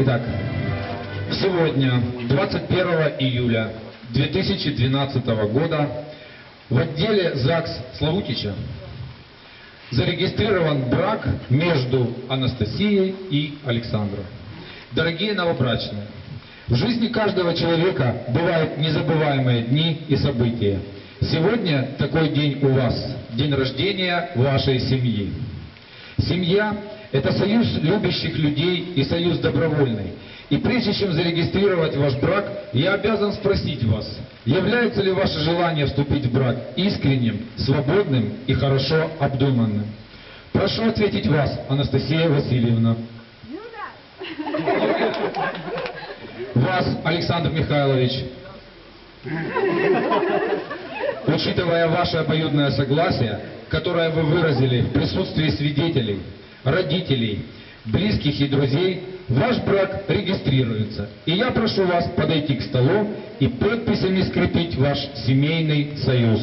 Итак, сегодня, 21 июля 2012 года, в отделе ЗАГС Славутича зарегистрирован брак между Анастасией и Александром. Дорогие новобрачные, в жизни каждого человека бывают незабываемые дни и события. Сегодня такой день у вас, день рождения вашей семьи. Семья – это союз любящих людей и союз добровольный. И прежде чем зарегистрировать ваш брак, я обязан спросить вас, является ли ваше желание вступить в брак искренним, свободным и хорошо обдуманным? Прошу ответить вас, Анастасия Васильевна. Вас, Александр Михайлович. Учитывая ваше обоюдное согласие, которое вы выразили в присутствии свидетелей, родителей, близких и друзей, ваш брак регистрируется. И я прошу вас подойти к столу и подписями скрепить ваш семейный союз.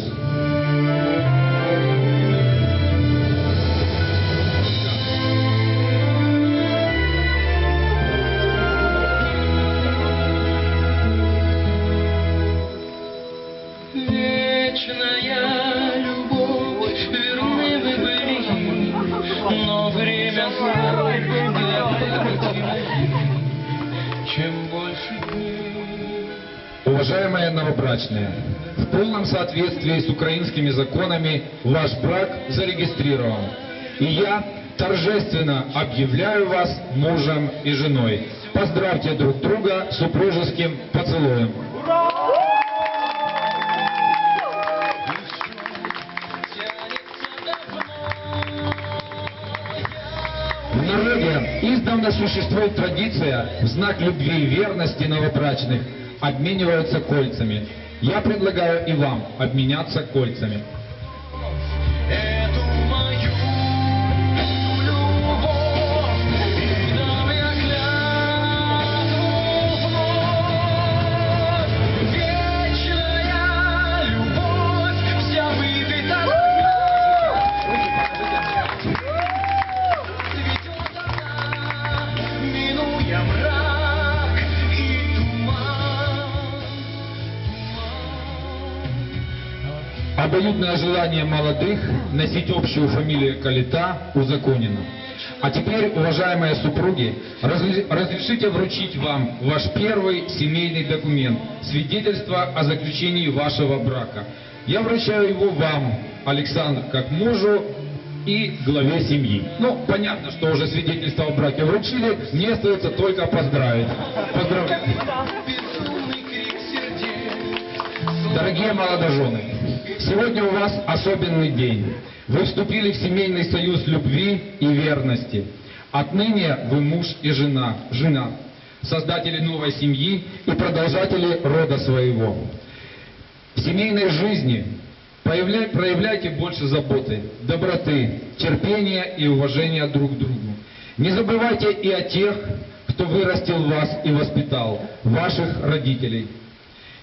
Уважаемые новобрачные, в полном соответствии с украинскими законами ваш брак зарегистрирован. И я торжественно объявляю вас мужем и женой. Поздравьте друг друга супружеским поцелуем. В народе издавна существует традиция в знак любви и верности новобрачных обмениваются кольцами. Я предлагаю и вам обменяться кольцами. Обоюдное желание молодых носить общую фамилию Калита узаконено. А теперь, уважаемые супруги, разрешите вручить вам ваш первый семейный документ, свидетельство о заключении вашего брака. Я вручаю его вам, Александр, как мужу и главе семьи. Ну, понятно, что уже свидетельство о браке вручили, мне остается только поздравить. Поздравляю. Дорогие молодожены, сегодня у вас особенный день. Вы вступили в семейный союз любви и верности. Отныне вы муж и жена, жена, создатели новой семьи и продолжатели рода своего. В семейной жизни проявля- проявляйте больше заботы, доброты, терпения и уважения друг к другу. Не забывайте и о тех, кто вырастил вас и воспитал, ваших родителей.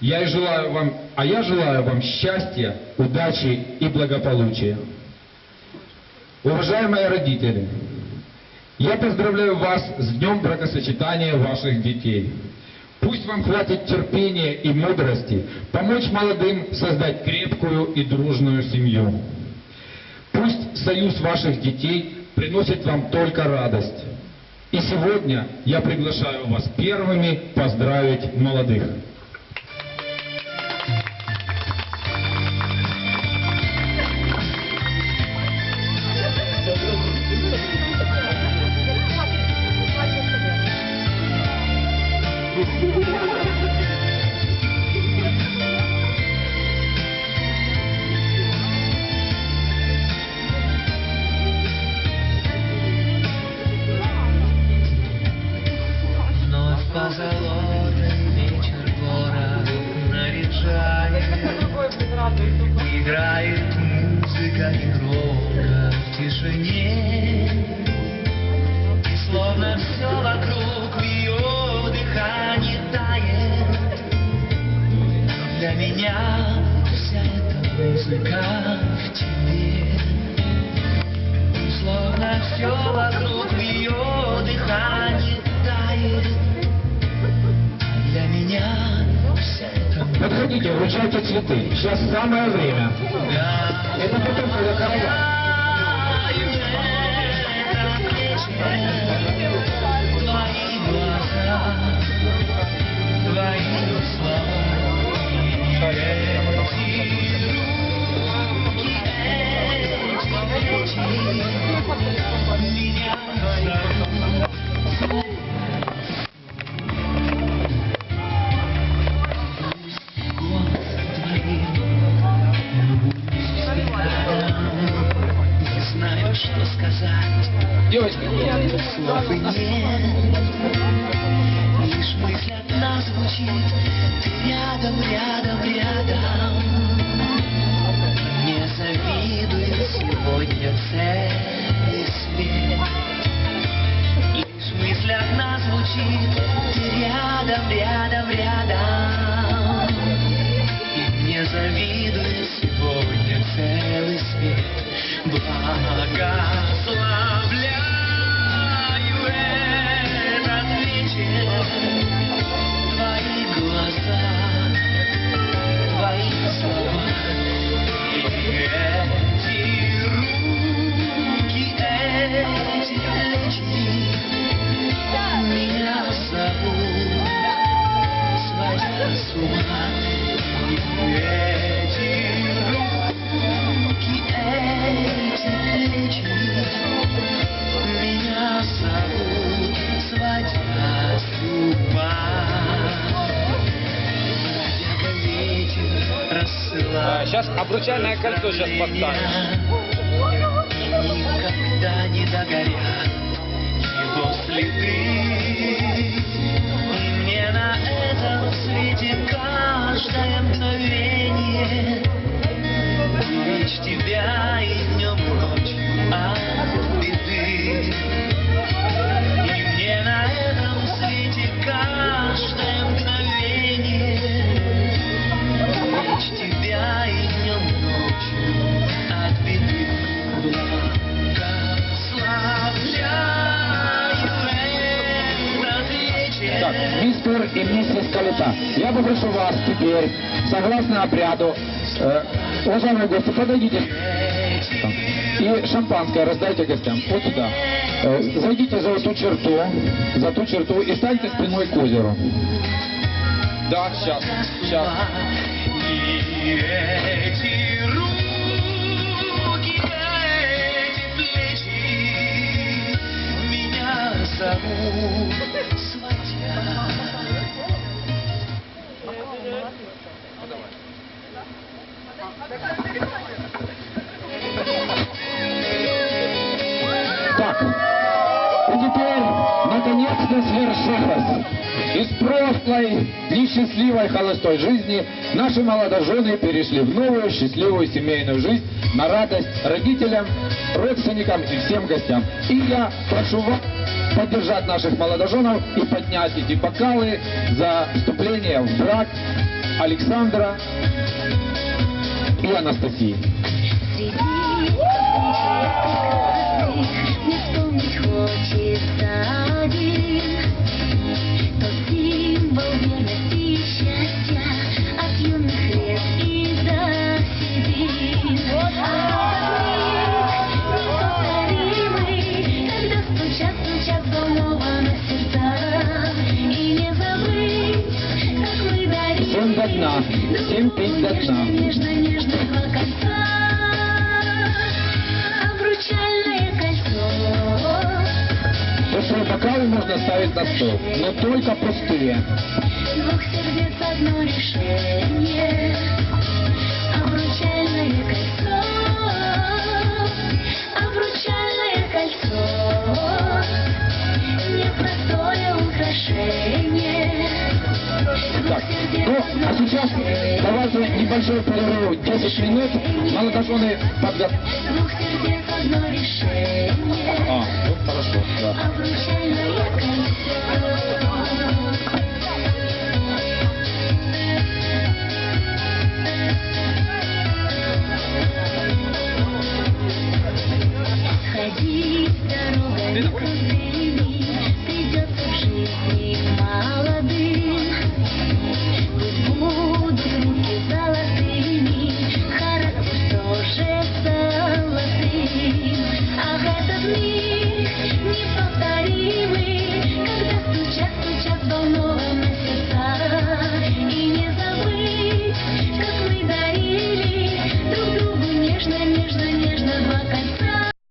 Я и желаю вам, а я желаю вам счастья, удачи и благополучия. Уважаемые родители, я поздравляю вас с днем бракосочетания ваших детей. Пусть вам хватит терпения и мудрости помочь молодым создать крепкую и дружную семью. Пусть союз ваших детей приносит вам только радость. И сегодня я приглашаю вас первыми поздравить молодых. Вновь позолотен вечер город наряжает. Играет музыка негромко в тишине эта Подходите, вручайте цветы. Сейчас самое время. Это потом, когда караван. Твои глаза, твои слова, Ты рядом, рядом, рядом. Не завидует сегодня целый свет. Лишь мысль одна звучит. Ты рядом, рядом, рядом. Сейчас обручальное кольцо сейчас. И мне на этом свете каждое мистер и миссис Калита, я попрошу вас теперь, согласно обряду, э, уважаемые гости, подойдите и шампанское раздайте гостям. Вот сюда. Э, зайдите за эту черту, за ту черту и станьте спиной к озеру. Да, сейчас, сейчас. Зовут Так, и теперь, наконец-то свершилось. Из прошлой несчастливой холостой жизни наши молодожены перешли в новую счастливую семейную жизнь на радость родителям, родственникам и всем гостям. И я прошу вас поддержать наших молодоженов и поднять эти бокалы за вступление в брак Александра и Анастасии. Среди не вспомнить хочется до дна. Нежно-нежного кольца, обручальное кольцо. Пустые бокалы можно ставить на стол, но только пустые. Двух сердец одно решение, небольшую половую 10 минут. Молодожены подго... А, ну хорошо, да.